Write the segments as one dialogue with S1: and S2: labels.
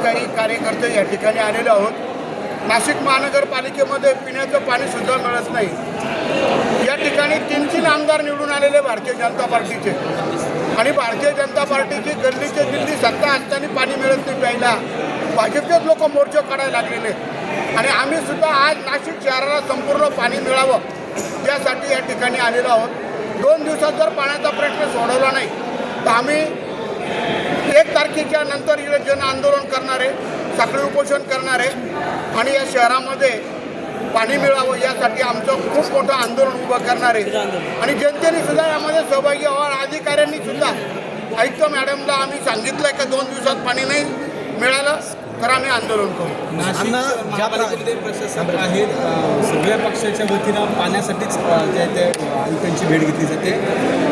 S1: पदाधिकारी कार्यकर्ते या ठिकाणी आलेलो आहोत. नाशिक महानगरपालिकेमध्ये पिण्याचं पाणी सुद्धा मिळत नाही. या ठिकाणी तीन तीन आमदार निवडून आलेले भारतीय जनता पार्टीचे. आणि भारतीय जनता पार्टीची गल्लीचे दिल्ली सत्ता असताना पाणी मिळत नाही प्यायला. भाजपचेच लोक मोर्चे काढायला लागलेले. आणि आम्ही सुद्धा आज नाशिक शहराला संपूर्ण पाणी मिळावं यासाठी या ठिकाणी आलेलो आहोत. दोन दिवसात जर पाण्याचा प्रश्न सोडवला नाही तर आम्ही तारखेच्या नंतर इकडे जन आंदोलन करणारे साखळी उपोषण करणारे आणि या शहरामध्ये पाणी मिळावं यासाठी आमचं खूप मोठं आंदोलन उभं करणारे. आणि जनतेने सुद्धा यामध्ये सहभागी व्हावं अधिकाऱ्यांनी सुद्धा. आयुक्त मॅडमला आम्ही सांगितलं का दोन दिवसात पाणी नाही मिळालं तर आम्ही आंदोलन करू.
S2: नाशिक महापालिकेमध्ये प्रशासक आहेत सगळ्या पक्षाच्या वतीनं पाण्यासाठीच अ, जे ते आयुक्तांची भेट घेतली जाते.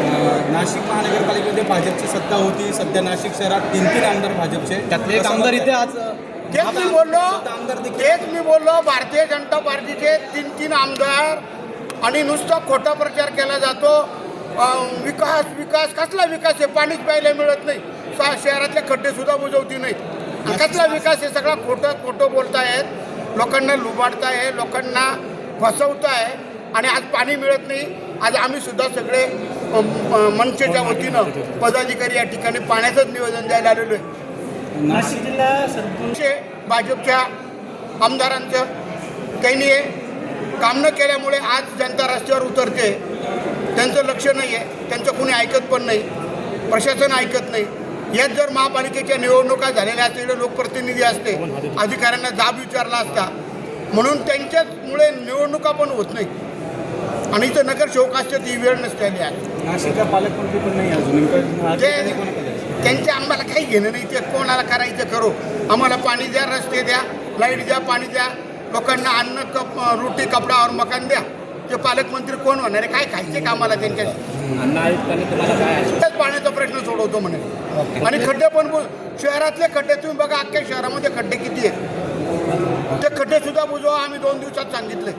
S2: नाशिक महानगरपालिकेमध्ये भाजपची सत्ता होती. सध्या नाशिक शहरात तीन तीन आमदार भाजपचे.
S3: त्यातले एक आमदार इथे आज
S1: तेच मी बोललो. तेच मी बोललो. भारतीय जनता पार्टीचे तीन तीन आमदार आणि नुसता खोटा प्रचार केला जातो. विकास विकास कसला विकास आहे? पाणीच प्यायला मिळत नाही. सा शहरातले खड्डे सुद्धा बुजवती नाही आणि कसला विकास आहे? सगळा खोटं खोटं बोलतायत. लोकांना लुबाडताय लोकांना फसवताय. आणि आज पाणी मिळत नाही. आज आम्ही सुद्धा सगळे मनसेच्या वतीनं पदाधिकारी या ठिकाणी पाण्याचंच निवेदन द्यायला आलेलो आहे.
S2: नाशिक जिल्हा
S1: भाजपच्या आमदारांचं त्यांनी काम न केल्यामुळे आज जनता रस्त्यावर उतरते. त्यांचं लक्ष नाही आहे त्यांचं कोणी ऐकत पण नाही. प्रशासन ऐकत नाही. यात जर महापालिकेच्या निवडणुका झालेल्या असतील लोकप्रतिनिधी असते अधिकाऱ्यांना जाब विचारला असता म्हणून त्यांच्याचमुळे निवडणुका पण होत नाही आणि इथं नगरसेवक असते ती वेळ नसते आली आहे.
S2: नाशिकचा पालकमंत्री पण नाही अजून नेमकं अधिकारी कोणाकडे आहे?
S1: त्यांचे आम्हाला काही घेणं नाही ते कोणाला करायचं करू? आम्हाला पाणी द्या रस्ते द्या लाइट द्या पाणी द्या. लोकांना अन्न कप रोटी कपडा और मकान द्या. ते पालकमंत्री कोण होणार आहे? काय खायचे का आम्हाला त्यांच्याशी?
S2: अण्णा आयुक्तांनी तुम्हाला काय आश्वासन
S1: त्याच पाण्याचा प्रश्न सोडवतो म्हणे. आणि खड्डे पण बु- शहरातले खड्डे तुम्ही बघा अख्ख्या शहरामध्ये खड्डे किती आहेत. ते खड्डे सुद्धा बुजवा आम्ही दोन दिवसात सांगितले.